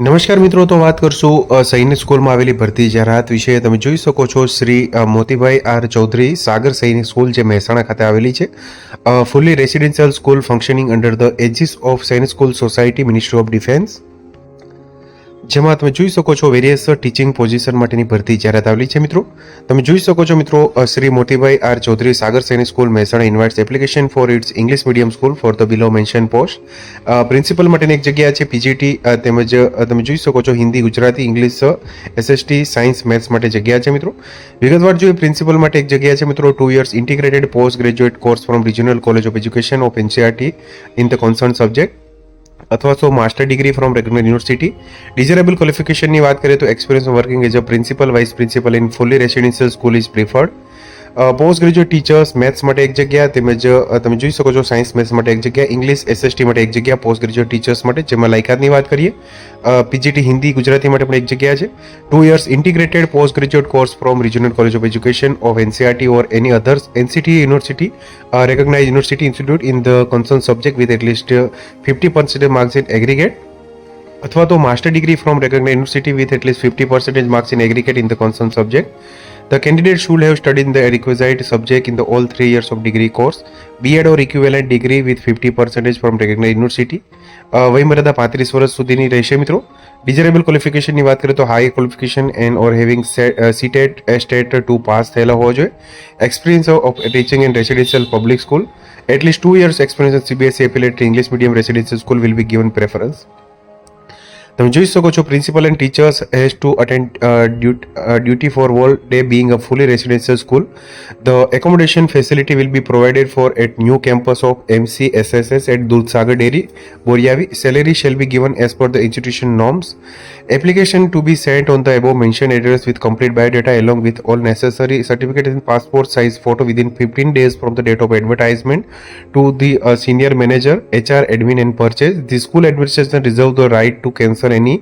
નમસ્કાર મિત્રો તો વાત કરશું સૈન્ય સ્કૂલમાં આવેલી ભરતી જાહેરાત વિશે તમે જોઈ શકો છો શ્રી મોતીભાઈ આર ચૌધરી સાગર સૈનિક સ્કૂલ જે મહેસાણા ખાતે આવેલી છે fully residential school functioning under the aegis of Sainik school society ministry of defence જેમાં તમે જોઈ શકો છો વેરિયસ ટીચિંગ પોઝિશન માટેની ભરતી જ્યારે આવેલી છે મિત્રો તમે જોઈ શકો છો મિત્રો Shri Motibhai R Chaudhary Sagar Sainik school Mehsana invites application for its English medium school for the below mention post principal માટેની એક જગ્યા છે પીજીટી તેમજ તમે જોઈ શકો છો Hindi Gujarati English SST science maths માટે જગ્યા છે મિત્રો વિગતવાર જોઈએ પ્રિન્સિપલ માટે એક જગ્યા છે મિત્રો two years integrated post graduate course from regional college of education of NCERT in the concern subject અથવા તો master degree from recognise university desirable ક્વોલિફિકેશનની વાત કરીએ તો experience working as a principal vice principal in fully residential school is preferred post graduate teachers maths માટે એક જગ્યા તેમજ તમે જોઈ શકો છો સાયન્સ મેથ્સ માટે એક જગ્યા ઇંગ્લિશ એસએસટી માટે એક જગ્યા પોસ્ટ ગ્રેજ્યુએટ ટીચર્સ માટે જેમાં લાયકાતની વાત કરીએ પીજીટી હિન્દી ગુજરાતી માટે પણ એક જગ્યા છે two years integrated post graduate course from regional college of education of NCERT or any others NCT university recognise university institute in the concern subject with at least fifty percentage marks in aggregate અથવા તો master degree from recognise university with at least fifty percentage marks in aggregate in the concern subject The candidate should have studied the requisite subject in the all three years of degree course, BEd or equivalent degree with 50% from recognized university. વયમર્યાદા પાંત્રીસ વર્ષ સુધીની રહેશે મિત્રો ડિઝરેબલ ક્વોલિફિકેશનની વાત કરીએ તો high qualification and or having CTET state to pass થયેલા હોવા જોઈએ experience of teaching and residential public school at least two years experience CBSE affiliate English medium residential school will be given preference તમે જોઈ શકો છો principal and teachers has to attend duty for world day being a fully residential school the accommodation facility will be provided for at new campus of MC SSS at Dudhsagar dairy Boriyavi salary shall be given as per the institution norms application to be sent on the above mention address with complete biodata along with all necessary certificate and passport size photo within fifteen days from the date of advertisement to the senior manager HR admin and purchase the school administration reserve the right to cancel અને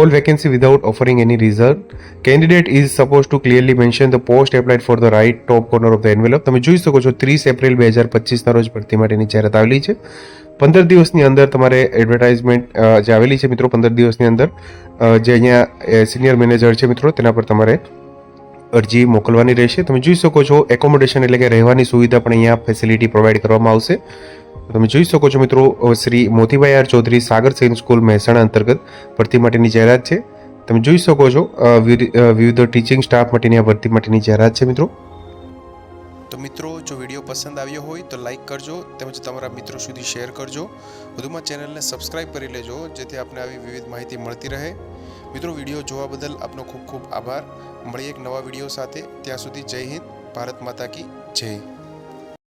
all vacancy without offering any reserve candidate is supposed to clearly mention the post applied for the right top corner of the envelope તમે જોઈ શકો છો 30 April 2025 તારીખ પરથી માટેની જાહેરાત આવેલી છે 15 દિવસની અંદર તમારે એડવર્ટાઇઝમેન્ટ જ આવેલી છે મિત્રો 15 દિવસની અંદર જે અહીંયા સિનિયર મેનેજર છે મિત્રો તેના પર તમારે અરજી મોકલવાની રહેશે તમે જોઈ શકો છો અકોમોડેશન એટલે કે રહેવાની સુવિધા પણ અહીંયા ફેસિલિટી પ્રોવાઇડ કરવામાં આવશે તમે જોઈ શકો છો મિત્રો શ્રી મોતીભાઈ આર ચૌધરી સાગર સૈન સ્કૂલ મહેસાણા અંતર્ગત ભરતી માટેની જાહેરાત છે તમે જોઈ શકો છો વિવિધ ટીચિંગ સ્ટાફ માટેની આ ભરતી માટેની જાહેરાત છે મિત્રો તો મિત્રો જો વિડીયો પસંદ આવ્યો હોય તો લાઇક કરજો તેમજ તમારા મિત્રો સુધી શેર કરજો વધુમાં ચેનલને સબસ્ક્રાઈબ કરી લેજો જેથી આપને આવી વિવિધ માહિતી મળતી રહે મિત્રો વિડીયો જોવા બદલ આપનો ખૂબ ખૂબ આભાર મળીએ એક નવા વિડીયો સાથે ત્યાં સુધી જય હિન્દ ભારત માતા કી જય